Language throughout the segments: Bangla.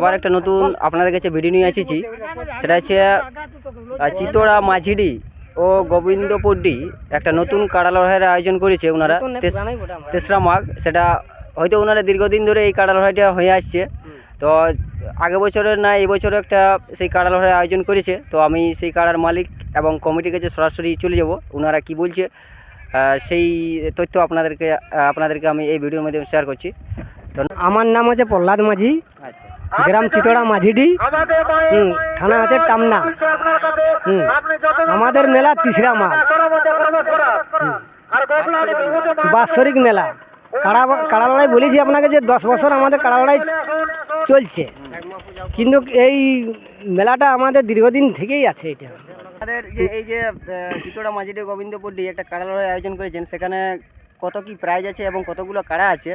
আবার একটা নতুন আপনাদের কাছে ভিডিও নিয়ে এসেছি। সেটা হচ্ছে চিতোড়া মাঝিডি ও গোবিন্দপুরডি একটা নতুন কাড়া লড়াইয়ের আয়োজন করেছে ওনারা। তেসরা মাঘ। সেটা হয়তো ওনারা দীর্ঘদিন ধরে এই কাড়া লড়াইটা হয়ে আসছে। তো আগে বছরের না এই বছরও একটা সেই কাড়া আয়োজন করেছে। তো আমি সেই কাড়ার মালিক এবং কমিটির কাছে সরাসরি চলে যাব। ওনারা কি বলছে সেই তথ্য আপনাদেরকে আপনাদেরকে আমি এই ভিডিওর মাধ্যমে শেয়ার করছি। তো আমার নাম হচ্ছে প্রহ্লাদ মাঝি। আচ্ছা। গ্রাম চিতড়া মাঝিডি হুম, থানা আছে টামনা। হুম, আমাদের মেলা তিসরা মাস বাৎসরিক মেলা। কাড়া কাড়া লড়াই বলেছি আপনাকে যে দশ বছর আমাদের কাড়া লড়াই চলছে। কিন্তু এই মেলাটা আমাদের দীর্ঘদিন থেকেই আছে এটা। আমাদের যে এই যে চিতোড়া মাঝিডি গোবিন্দপুরডি একটা কাড়া লড়াই আয়োজন করেছেন সেখানে কত কি প্রাইজ আছে এবং কতগুলো কাড়া আছে?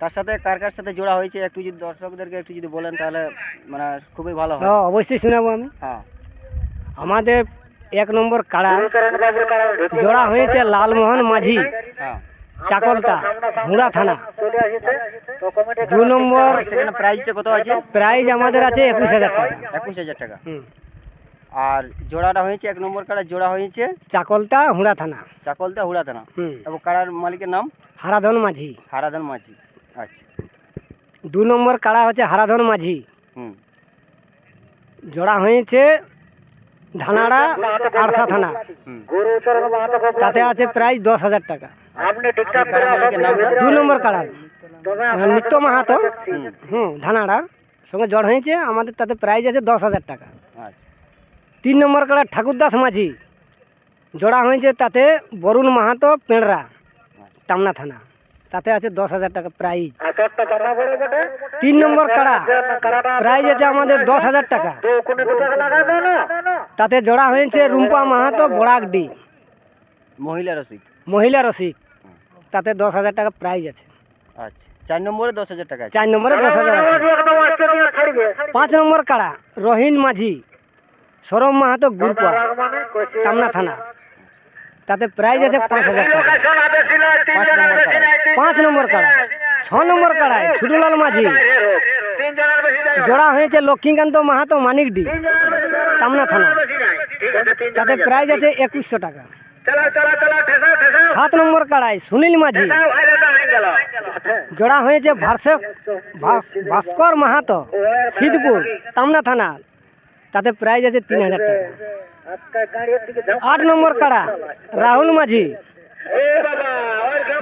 তার সাথে কার কার সাথে জোড়া হয়েছে একটু যদি দর্শকদেরকে একটু যদি বলেন তাহলে মানে খুবই ভালো হয়। অবশ্যই শোনাবো আমি। হ্যাঁ। আমাদের এক নম্বর কাড়া জোড়া হয়েছে লালমোহন মাঝি হ্যাঁ। চাকলতা হুড়া থানা। দু নম্বর সেখানে প্রাইসটা কত আছে? প্রাইজ আমাদের আছে একুশ হাজার টাকা। একুশ হাজার টাকা। আর জোড়াটা হয়েছে এক নম্বর কাড়া জোড়া হয়েছে? চাকলতা হুড়া থানা। চাকলতে হুড়া থানা। এবং কাড়ার মালিকের নাম? হারাধন মাঝি। হারাধন মাঝি। আচ্ছা। দু নম্বর কাড়া হচ্ছে হারাধন মাঝি। হুম। জোড়া হয়েছে ধানাড়া আরসা থানা তাতে আছে প্রাইজ দশ হাজার টাকা। দু নম্বর কাড়ার মানে নিত্য মাহাতো। হুম। ধানাড়ার সঙ্গে জড় হয়েছে আমাদের তাতে প্রাইজ আছে দশ হাজার টাকা। আচ্ছা। তিন নম্বর কাড়া ঠাকুরদাস মাঝি। জোড়া হয়েছে তাতে বরুণ মাহাতো পেঁড়রা টামনা থানা। তাতে আছে দশ হাজার টাকা প্রাইজ তিন নম্বর কাড়া। প্রাইজ আছে আমাদের দশ হাজার টাকা। তাতে জোড়া হয়েছে রুম্পা মাহাতো বড়াকডি মহিলা রসিক। মহিলা রসিক। তাতে দশ হাজার টাকা প্রাইজ আছে। আচ্ছা চার নম্বরে দশ হাজার টাকা চার নম্বরে দশ হাজার পাঁচ নম্বর কাড়া রহিন মাঝি সরম মাহাতো গুরপা টামনা থানা। তাতে প্রাইজ আছে পাঁচ হাজার টাকা। পাঁচ নম্বর কাড়া পাঁচ নম্বর কাড়া ছ নম্বর কাড়ায়, ছুটুলাল মাঝি। জোড়া হয়েছে লক্ষ্মীকান্ত মাহাতো মানিকডি টামনা থানা। তাতে প্রাইজ আছে একুশশো টাকা। সাত নম্বর কাড়ায় সুনীল মাঝি। জোড়া হয়েছে ভাস্কর মাহাতো, সিদ্ধপুর, তামনা থানা। তাতে প্রাইজ আছে তিন হাজার টাকা। আট নম্বর কাড়া, রাহুল মাঝি।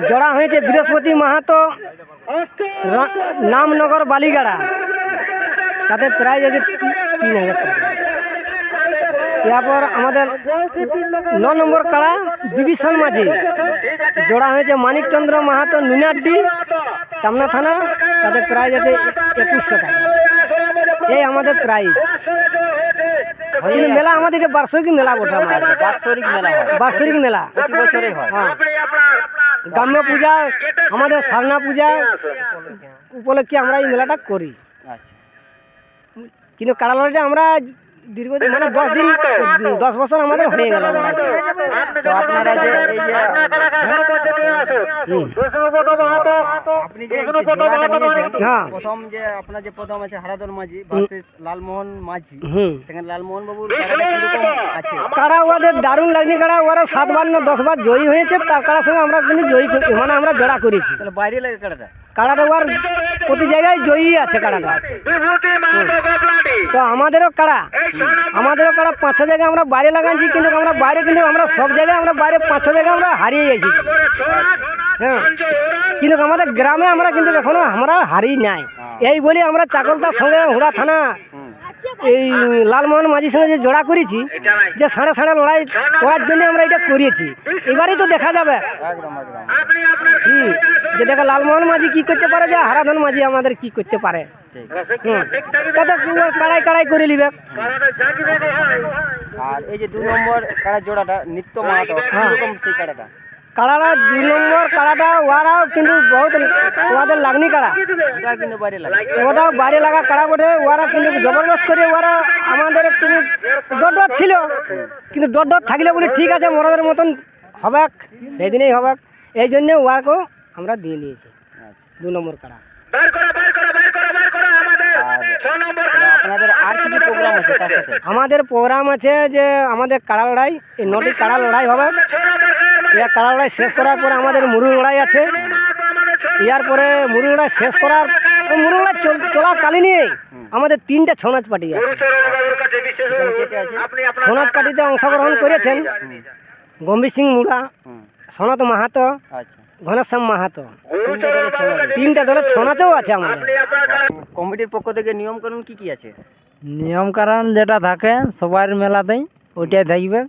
জোড়া হয়েছে বৃহস্পতি মাহাতো রা- নামনগর বালিগাড়া। তাতে প্রাইজ আছে তিন হাজার আমাদের ন নম্বর কাড়া বিভীষণ মাঝি জোড়া হয়েছে মানিকচন্দ্র মাহাতো, নুনাড্ডি টামনা থানা। তাতে প্রাইজ আছে একুশশো টাকা। এই আমাদের প্রাইজ। কিন্তু মেলা আমাদের এটা বার্ষিক মেলা বটে আমাদের। আচ্ছা মেলা বার্ষিক মেলা প্রতি বছরই হয়। হ্যাঁ। গ্রাম্য পূজা আমাদের সারনা পূজা উপলক্ষে আমরা এই মেলাটা করি। আচ্ছা। কিন্তু কারালটা আমরা দীর্ঘদিন মানে দশ দিন দশ বছর আমাদের হয়ে গেল তো আপনারা যে এই যে আপনি যে জোড়াটা নিয়েছেন হ্যাঁ প্রথম যে আপনার যে প্রথম আছে হারাধন মাঝি ভার্সেস লালমোহন মাঝি হুম সেখানে লালমোহন বাবুর আছে কাড়া ওদের দারুণ লাগনি কাড়া ওরা সাতবার না দশবার জয়ী হয়েছে তার কাড়ার সঙ্গে আমরা কিন্তু জয়ী করি- মানে আমরা জোড়া করেছি তাহলে বাইরে লাগে কাড়াটা কাড়াটা ওর প্রতি জায়গায় জয়ী আছে কাড়াটা তো আমাদেরও কাড়া। আমাদেরও কাড়া পাঁচ জায়গায় আমরা বাইরে লাগাচ্ছি কিন্তু আমরা বাইরে কিন্তু আমরা সব জায়গায় আমরা বাইরে পাঁচ জায়গায় আমরা হারিয়ে গেছি। হ্যাঁ। কিন্তু আমাদের গ্রামে আমরা কিন্তু এখনও আমরা হারিয়ে নাই। এই বলি আমরা চাকলতার সঙ্গে হুড়া থানা এই লালমোহন মাঝির সঙ্গে যে জোড়া করেছি যে সাড়ে সাড়ে লড়াই করার জন্য আমরা এটা করিয়েছি। এবারেই তো দেখা যাবে। হুম। যে দেখা লালমোহন মাঝি কি করতে পারে যে হারাধন মাঝি আমাদের কি করতে পারে। ঠিক হুম। তাতে কি ওর কাড়াই কাড়াই করে নিবে। আর এই যে দু নম্বর কাড়া জোড়াটা নিত্য মাহাতো হ্যাঁ। সেই কাড়াটা? কাড়াটা দুই নম্বর কাড়াটা ওরাও কিন্তু বহুত ওদের লাগনি কাড়া। ওটা কিন্তু বাইরে লাগে ওটা বাইরে লাগা কাড়া বটে ওরা কিন্তু জবরদস্ত করে ওরা আমাদের একটু ডট ডট ছিল। কিন্তু ডট ডট থাকলে বলি ঠিক আছে মরদের মতন হবে সেই দিনেই হবে এই জন্য ওয়ারকেও আমরা দিয়ে নিয়েছি আচ্ছা। দু নম্বর কাড়া। আপনাদের আর কি কি প্রোগ্রাম আছে তার সাথে? আমাদের প্রোগ্রাম আছে যে আমাদের কাড়া লড়াই এই নটি কাড়া লড়াই হবে। ইয়ার কাড়া লড়াই শেষ করার পরে আমাদের মুরু লড়াই আছে। ইয়ার পরে মুরু লড়াই শেষ করার মুরু লড়াই চল- চলাকালীনই আমাদের তিনটা ছৌ নাচ পার্টি আছে। সেখানে কে কে আছে ছৌ নাচ পার্টিতে অংশগ্রহণ করেছেন গম্ভীর সিং মুড়া সনাত মাহাতো আচ্ছা। ঘনশ্যাম মাহাতো। তিনটে দলের তিনটা দলের ছৌ আছে আমাদের। কমিটির পক্ষ থেকে নিয়ম কানুন কি কি আছে? নিয়ম কারণ যেটা থাকে সবার মেলাতেই ওইটাই থাকবে।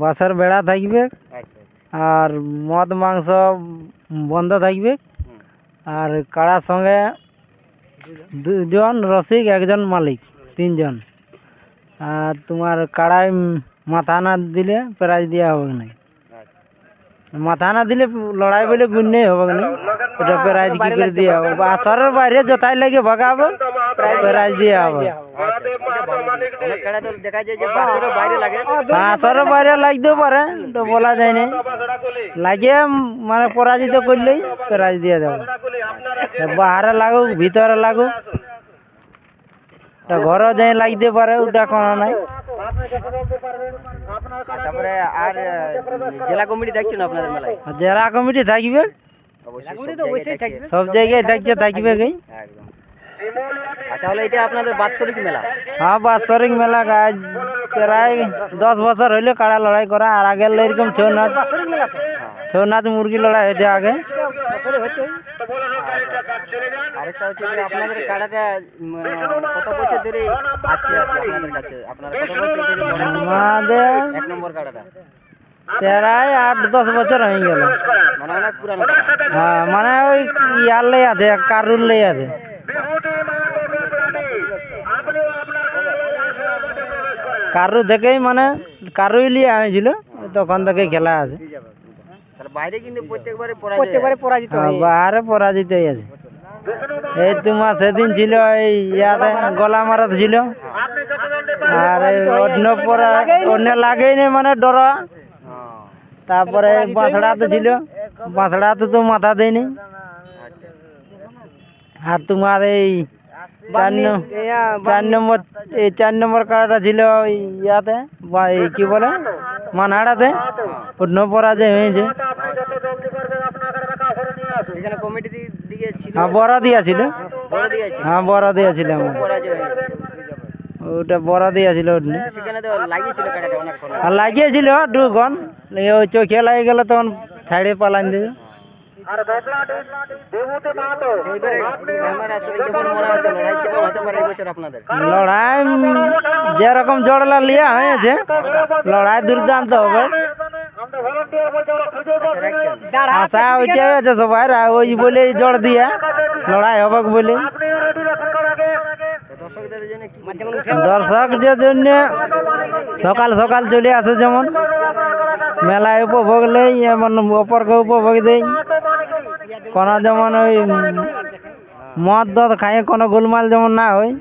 বাসের বেড়া থাকবে। আচ্ছা আর মদ মাংস বন্ধ থাকবে। আর কাড়ার সঙ্গে দুজন রসিক একজন মালিক তিনজন। আর তোমার কাড়ায় মাথা না দিলে প্রাইজ দেওয়া হবে না। আচ্ছা মাথা না দিলে লড়াই বলে গুণ্যই হবে না? ওটা প্রাইজ কি করে দেওয়া হবে আসরের বাইরে যথাই লাগে ভগাবো প্রাইজ দেওয়া হবে। হ্যাঁ আসরের বাইরে লাগতেও পারে, তো বলা যায় না। লাগে মানে পরাজিত করলেই প্রাইজ দিয়ে দেবো। বাহারে লাগুক, ভিতরে লাগুক। ঘরও যাই লাগতে পারে ওটা কোনো নাই। তারপরে আর জেলা কমিটি দেখছেন আপনাদের মেলায়? জেলা কমিটি থাকবে? সব জায়গায় থাকছে। সব জায়গায় থাকবে কি? তাহলে এটা আপনাদের বাৎসরিক মেলা? হ্যাঁ বাৎসরিক মেলা কাজ প্রায় দশ বছর হইলে কাড়া লড়াই করা আর আগের এরকম ছৌ নাচ ছৌ নাচ মুরগি লড়াই হয়েছে আগে। আরেকটা হচ্ছে যে আপনাদের কাড়াটা কত বছর ধরে আছে আর কি আপনাদের কাছে? আপনারা কত বছর ধরে আমাদের এক নম্বর কাড়াটা। প্রায় আট দশ বছর হয়ে গেল। মানে অনেক পুরানো হ্যাঁ মানে ওই ইয়ার ইয়ারলেই আছে কারুর কারুরলেই আছে। কারু দেখেই মানে কারুই লিয়ে হয়েছিল তখন থেকেই খেলা আছে। তাহলে বাইরে কিন্তু প্রত্যেকবারে প্রত্যেকবারে পরাজিত হ্যাঁ, পরাজিত হয়ে আছে এই তোমার সেদিন ছিল এই ইয়াতে গলা মারাত ছিল। আর এই অন্য পরা অন্য লাগেই নেই মানে ডরা। তারপরে বাঁশড়াতে ছিল। বাঁশড়াতে তো মাথা দেয়নি। আর তোমার এই চার নম- চার নম্বর এই চার নম্বর কার্ডটা ছিল ওই ইয়াতে বা এই কি বলে? মানহাড়াতে অন্য পরাজয় হয়েছে হ্যাঁ বড় দিয়েছিল। হ্যাঁ বড় দিয়েছিল আমার। ওটা বড় দিয়েছিল কাড়াটা আর লাগিয়েছিল দুক্ষণ ওই চোখে লাগে গেল তখন ছাড়িয়ে পালান দিবে সেইবারে আমার আসলে কেমন মনে হচ্ছে লড়াই কেমন হতে পারে এই বছর আপনাদের লড়াই উম, যেরকম জড়লা লিয়া হয়েছে লড়াই দুর্দান্ত হবে আচ্ছা, রাখছেন আশা ওইটাই আছে সবাই আর ওই বলে জড় দিয়া লড়াই হবে বলে তো দর্শকদের জন্য কি দর্শক যে জন্য সকাল সকাল চলে আসে যেমন মেলায় উপভোগ নেই এমন অপরকে উপভোগ দেই কোনো যেমন ওই মদ দদ খাইয়ে কোনো গোলমাল যেমন না হয়।